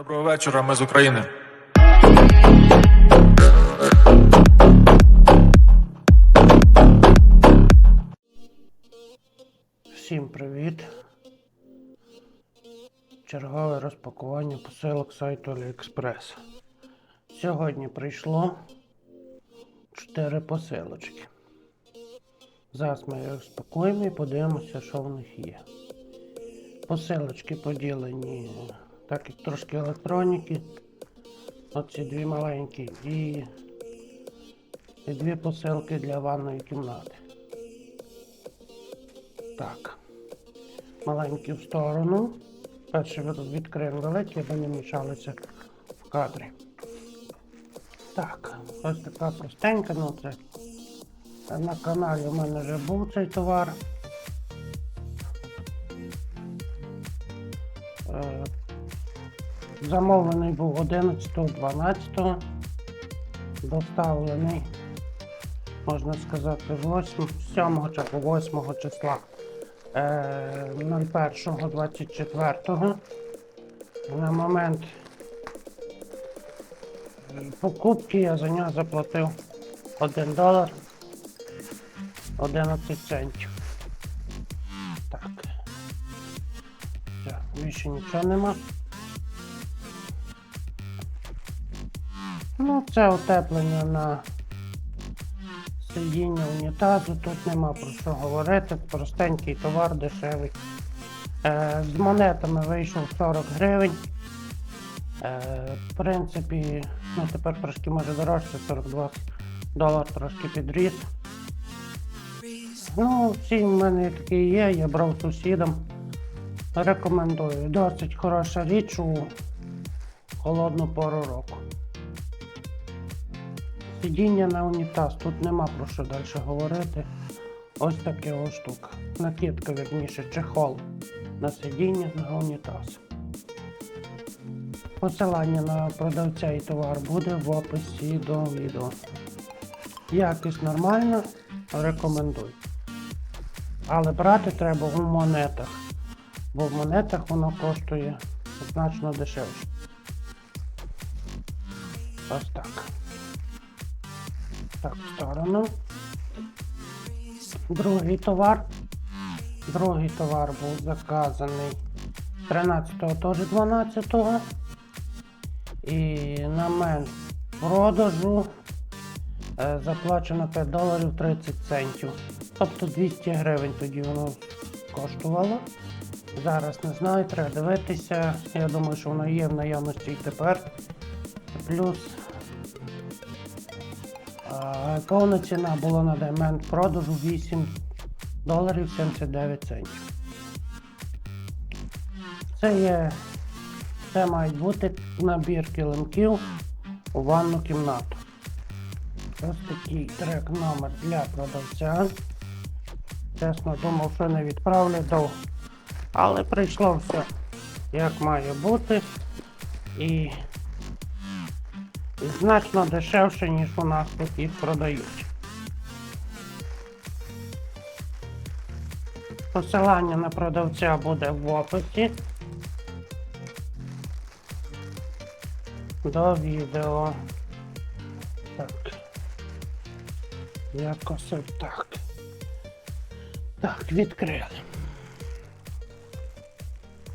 Доброго вечора, ми з України. Всім привіт! Чергове розпакування посилок сайту AliExpress. Сьогодні прийшло 4 посилочки. Зараз ми їх розпакуємо і подивимося, що в них є. Посилочки поділені, так як трошки електроніки. Оці дві маленькі і, і дві посилки для ванної кімнати. Так. Маленькі в сторону. Перше від- відкриємо великі, аби не мішалися в кадрі. Так, ось така простенька, ну це на каналі у мене вже був цей товар. Замовлений був 11-12, доставлений, можна сказати, 8, 7 чи 8 числа. Е, 01.24 на момент покупки я за нього заплатив 1 долар 11 центів. Так, більше нічого нема. Це утеплення на сидіння унітазу, тут нема про що говорити, простенький товар дешевий. Е, з монетами вийшов 40 гривень. Е, в принципі, ну тепер трошки може дорожче, 42 долар трошки підріс. Ну, всі в мене такі є, я брав сусідам. Рекомендую. Досить хороша річ у холодну пору року. Сидіння на унітаз, тут нема про що далі говорити. Ось таке ось штука. Накидка, вірніше, чехол на сидіння на унітаз. Посилання на продавця і товар буде в описі до відео. Якість нормальна, рекомендую. Але брати треба у монетах, бо в монетах воно коштує значно дешевше. Ось так. Так, в сторону. Другий товар. Другий товар був заказаний 13-го, теж 12-го. І на мен продажу е, заплачено 5 доларів 30 центів. Тобто 200 гривень тоді воно коштувало. Зараз не знаю, треба дивитися. Я думаю, що воно є в наявності і тепер. Плюс а, ціна була на момент продажу 8 доларів 79 центів. Це є. Це має бути набір килимків у ванну кімнату. Ось такий трек номер для продавця. Чесно думав, що не відправлю довго. Але прийшло все як має бути. І значно дешевше, ніж у нас тут їх продають. Посилання на продавця буде в описі. До відео. Так. Якось так. Так, відкрили.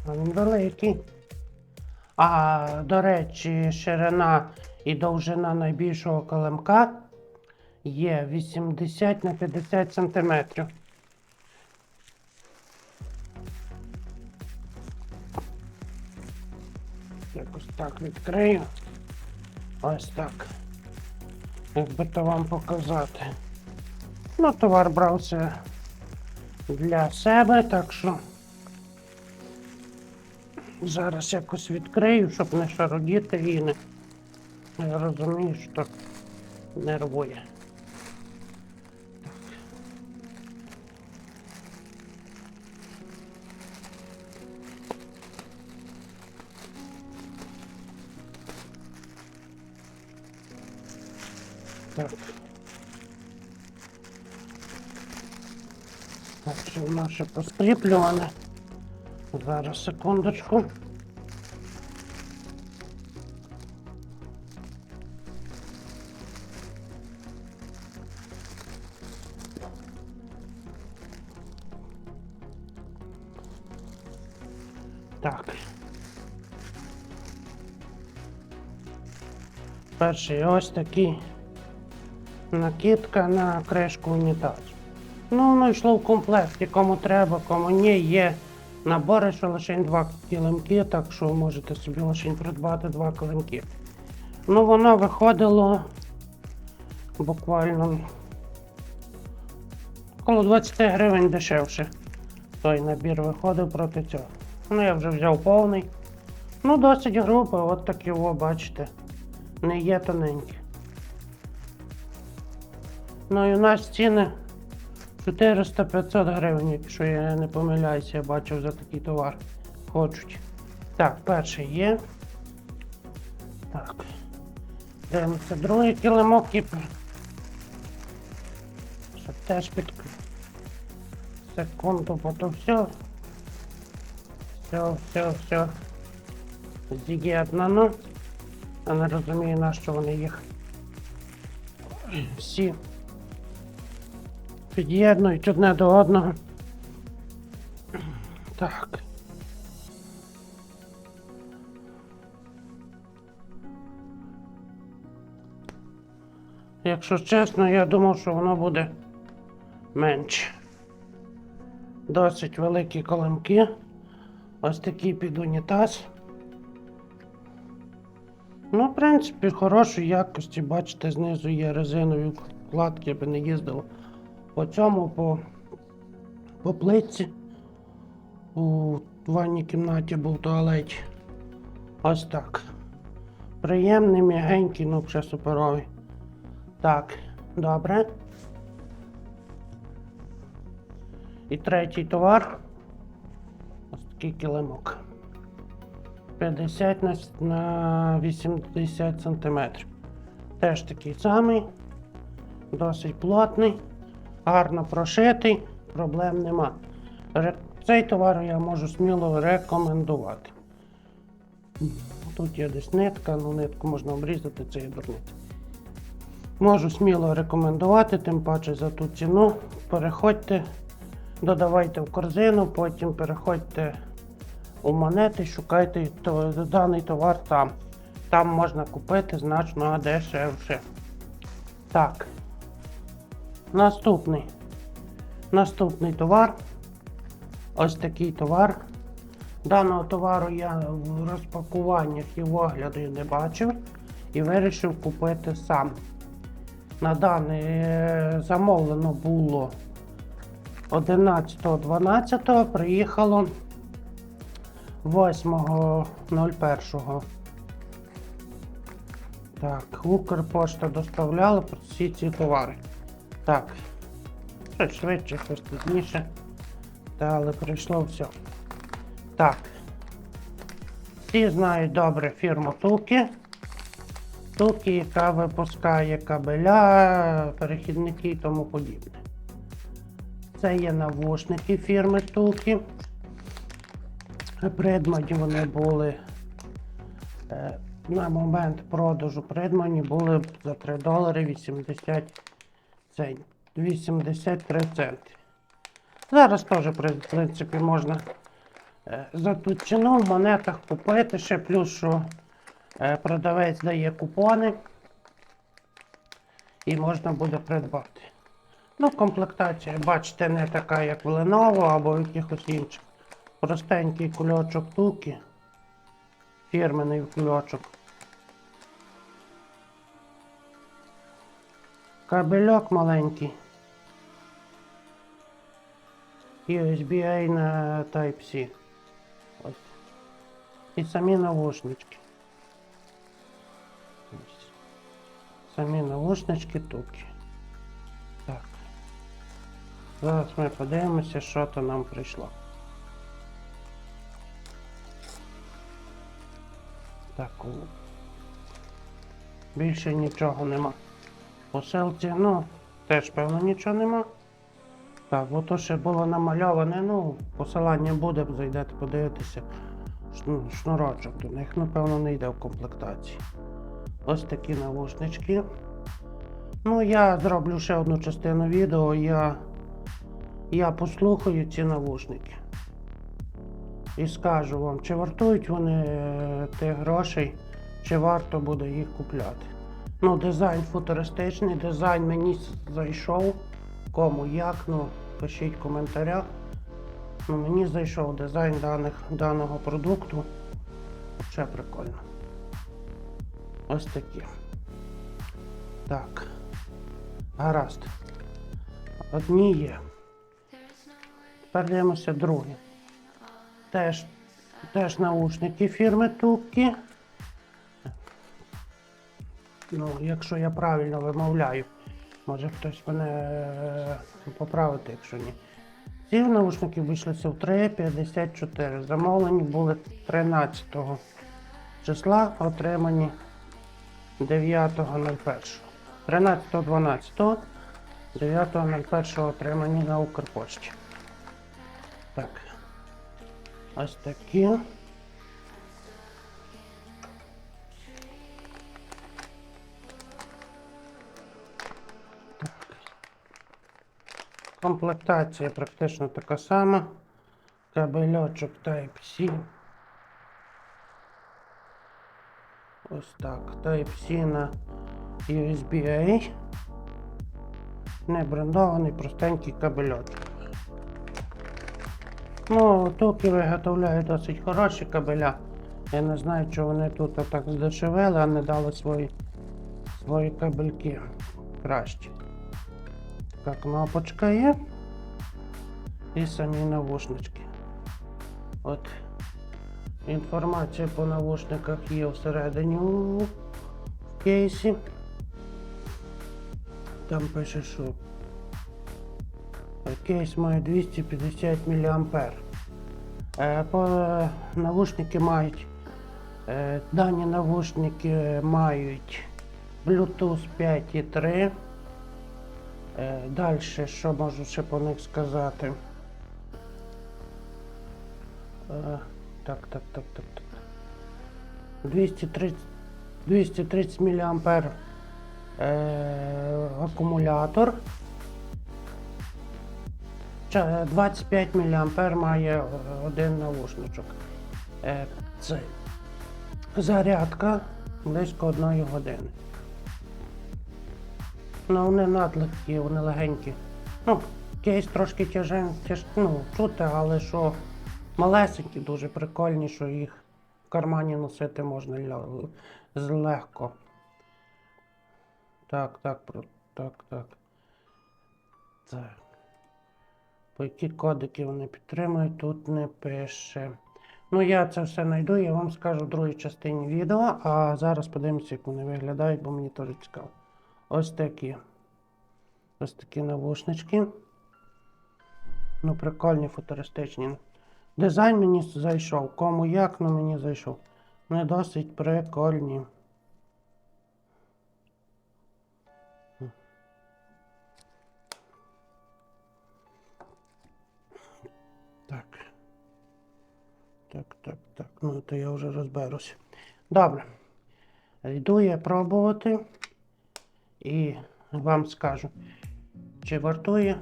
А Він великий. А, до речі, ширина і довжина найбільшого килимка є 80 на 50 сантиметрів. Якось так відкрию. Ось так. Як би то вам показати. Ну, товар брався для себе, так що зараз якось відкрию, щоб не шародіти і не. Я розумію, що нервує. Так. Так, що наше поскріплюване. Зараз секундочку. Перший ось такий накидка на кришку унітазу. Ну, воно йшло в комплекті, кому треба, кому ні, є набори, що лише два килимки, так що можете собі лише придбати два килимки. Ну, воно виходило буквально коло 20 гривень дешевше. Той набір виходив проти цього. Ну, я вже взяв повний. Ну, досить групи, от такі, о, бачите. Не є тоненькі. Ну і у нас ціни 400-500 гривень, якщо я не помиляюся, я бачив за такий товар. Хочуть. Так, перший є. Так. Дивимося, другий килимок кіпер. Щоб теж під секунду, то все. Все, все, все. Зігєднано. Я не розумію, на що вони їх всі під'єднують одне до одного. Так. Якщо чесно, я думав, що воно буде менше. Досить великі колемки. Ось такий під унітаз. Ну, в принципі, хорошої якості, бачите, знизу є резинові вкладки, аби не їздило. По цьому по, по плитці у ванній кімнаті був туалет. Ось так. Приємний, м'ягенький, ну вже суперовий. Так, добре. І третій товар. Ось такий килимок. 50 на, 80 сантиметрів. Теж такий самий, досить плотний, гарно прошитий, проблем нема. Цей товар я можу сміло рекомендувати. Тут є десь нитка, ну нитку можна обрізати, це є дурниця. Можу сміло рекомендувати, тим паче за ту ціну. Переходьте, додавайте в корзину, потім переходьте у монети, шукайте даний товар там. Там можна купити значно дешевше. Так. Наступний. Наступний товар. Ось такий товар. Даного товару я в розпакуваннях і в огляді не бачив і вирішив купити сам. На дане замовлено було 11.12, приїхало 8.01. Так, Укрпошта доставляла всі ці товари. Так. Щось швидше, щось пізніше. Та, але прийшло все. Так. Всі знають добре фірму Туки. Туки, яка випускає кабеля, перехідники і тому подібне. Це є навушники фірми Туки. Придмані вони були е, на момент продажу придмані були за 3 долари 80 цент, 83 центи. Зараз теж, в принципі, можна е, за ту ціну в монетах купити. Ще плюс, що е, продавець дає купони і можна буде придбати. Ну, комплектація, бачите, не така, як в Lenovo або в якихось інших. Простенький кульочок туки. Фірменний кульочок. Кабельок маленький. USB-A на Type-C. Ось. І самі навушнички. Ось. Самі навушнички туки. Так. Зараз ми подивимося, що то нам прийшло. Більше нічого нема. Посилці, ну, теж певно нічого нема. Так, бо то ще було намальоване, ну, посилання буде, зайдете подивитися. Шну- Шнурочок до них, напевно, не йде в комплектації. Ось такі навушнички. Ну, я зроблю ще одну частину відео, я, я послухаю ці навушники. І скажу вам, чи вартують вони е, тих грошей, чи варто буде їх купляти. Ну, дизайн футуристичний, дизайн мені зайшов. Кому як, ну, пишіть в коментарях. Ну, мені зайшов дизайн даних, даного продукту. Ще прикольно. Ось такі. Так. Гаразд. Одні є. Тепер дивимося другі. Теж, теж наушники фірми Туккі. Ну, якщо я правильно вимовляю, може хтось мене е, поправити, якщо ні. Ці наушники вийшлися в 3,54. Замовлені були 13 числа, отримані 9.01. 13.12. 9.01 отримані на Укрпошті. Так. Ось такі. Комплектація практично така сама. Кабельочок Type-C. Ось так. Type-C на USB-A. Не брендований, простенький кабельочок. Ну, туки виготовляють досить хороші кабеля. Я не знаю, чи вони тут отак здешевели, а не дали свої, свої кабельки кращі. Така кнопочка є. І самі навушнички. От. Інформація по навушниках є всередині в кейсі. Там пише, що кейс має 250 мА. Е, По е, навушники мають. е, Дані навушники мають Bluetooth 5.3. Далі, що можу ще по них сказати? Так, так, так, так, так. 230, 230 мА акумулятор. Ча- 25 мА має е, один наушничок. Е, Це зарядка близько одної години. Ну, вони надлегкі, вони легенькі. Ну, кейс трошки тяжен, тяж, ну, чути, але що малесенькі, дуже прикольні, що їх в кармані носити можна легко. Так, так, так, так. Так. По які кодики вони підтримують, тут не пише. Ну, я це все знайду, я вам скажу в другій частині відео, а зараз подивимося, як вони виглядають, бо мені теж цікаво. Ось такі. Ось такі навушнички. Ну, прикольні, футуристичні. Дизайн мені зайшов. Кому як, ну мені зайшов. Вони досить прикольні. Так, так, так. Ну, то я вже розберусь. Добре. Йду я пробувати і вам скажу, чи вартує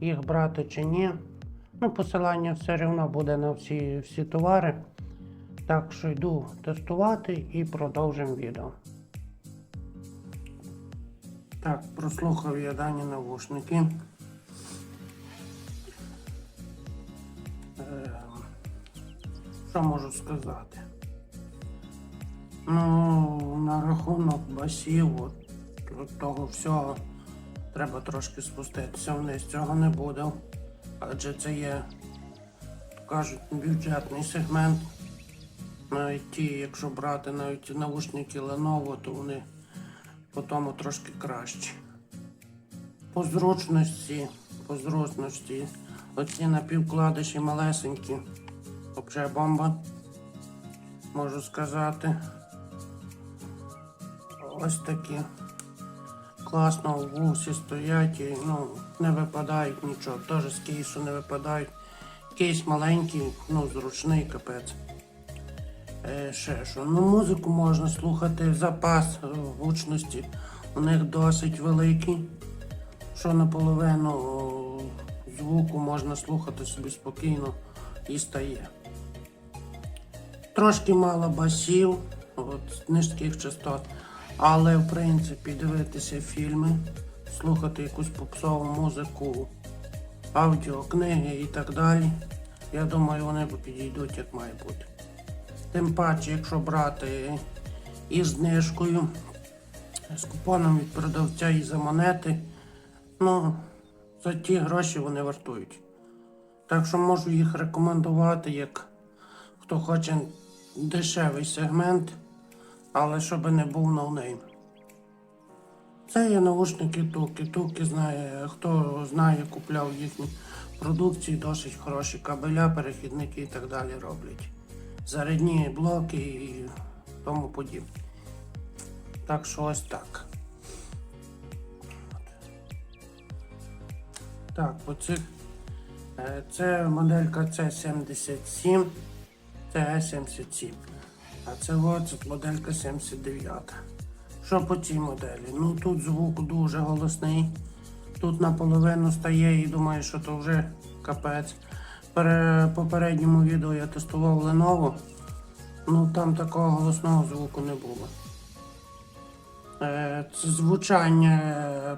їх брати чи ні. Ну, посилання все одно буде на всі, всі товари. Так що йду тестувати і продовжимо відео. Так, прослухав я дані навушники. Що можу сказати? Ну, на рахунок басів, от, от того всього, треба трошки спуститися вниз. Цього не буде. Адже це є, кажуть, бюджетний сегмент. Навіть ті, якщо брати навіть наушники Lenovo, то вони по тому трошки кращі. По зручності, по зручності. Оці напівкладиші малесенькі. Взагалі бомба. Можу сказати. Ось такі. Класно вусі стоять і ну, не випадають нічого. Теж з кейсу не випадають. Кейс маленький, ну, зручний капець. Е, ще що. Ну, музику можна слухати, запас гучності у них досить великий. Що наполовину звуку можна слухати собі спокійно і стає. Трошки мало басів, от, низьких частот, але в принципі дивитися фільми, слухати якусь попсову музику, аудіокниги і так далі. Я думаю, вони підійдуть як має бути. Тим паче, якщо брати із знижкою, з купоном від продавця і за монети, ну, за ті гроші вони вартують. Так що можу їх рекомендувати, як хто хоче дешевий сегмент, але щоб не був ноунейм. Це є наушники Туки. Туки знає, хто знає, купляв їхні продукції, досить хороші кабеля, перехідники і так далі роблять. Зарядні блоки і тому подібне. Так що ось так. Так, по цих. е, Це моделька C77, це E77. А це от моделька 79. Що по цій моделі? Ну тут звук дуже голосний. Тут наполовину стає і думаю, що то вже капець. Пере попередньому відео я тестував Lenovo. Ну там такого голосного звуку не було. Е, Це звучання е,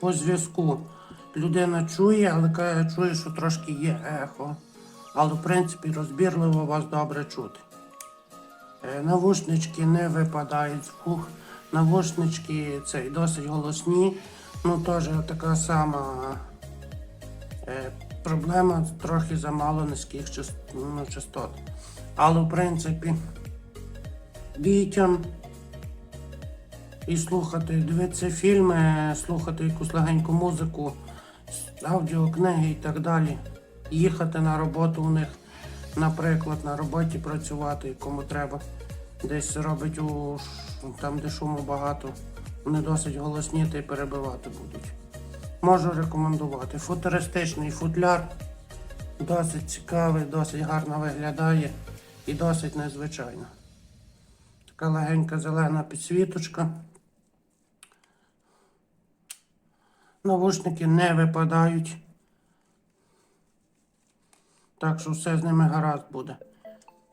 по зв'язку. Людина чує, але чує, що трошки є ехо. Але в принципі розбірливо вас добре чути. Е, Навушнички не випадають з вух. Навушнички цей досить голосні. Ну теж така сама е, проблема, трохи замало низьких ну, частот. Але в принципі дітям і слухати, дивитися фільми, слухати якусь легеньку музику, аудіокниги і так далі. Їхати на роботу у них, наприклад, на роботі працювати, кому треба. Десь робить у там, де шуму багато, вони досить голосні та й перебивати будуть. Можу рекомендувати. Футуристичний футляр, досить цікавий, досить гарно виглядає і досить незвичайно. Така легенька зелена підсвіточка. Навушники не випадають. Так що все з ними гаразд буде.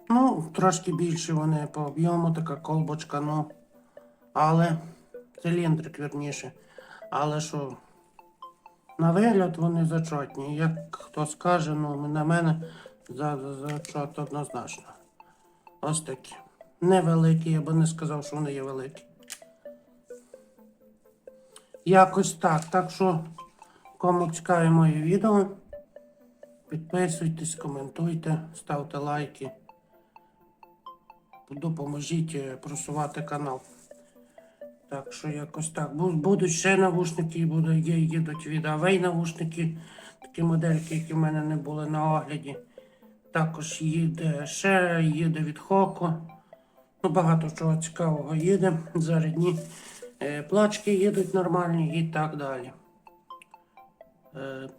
Ну, трошки більше вони по об'єму, така колбочка, ну. Але циліндрик вірніше. Але що, на вигляд вони зачотні. Як хто скаже, ну на мене за, за, зачот однозначно. Ось такі. Невеликі, я би не сказав, що вони є великі. Якось так. Так що, кому цікаві мої відео, підписуйтесь, коментуйте, ставте лайки. Допоможіть е, просувати канал. Так що якось так. Будуть ще навушники, будуть, їдуть від Авей навушники, такі модельки, які в мене не були на огляді. Також їде ще, їде від Хоко. Ну, багато чого цікавого їде. Зарядні е, плачки їдуть нормальні і так далі. Е,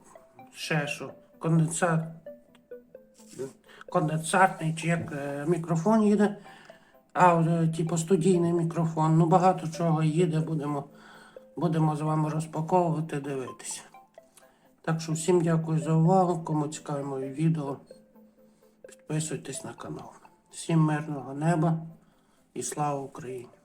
ще що, конденсат, конденсатний чи як е, мікрофон їде. А, е, типу студійний мікрофон. Ну багато чого їде, будемо, будемо з вами розпаковувати, дивитися. Так що всім дякую за увагу. Кому цікаві мої відео, підписуйтесь на канал. Всім мирного неба і слава Україні!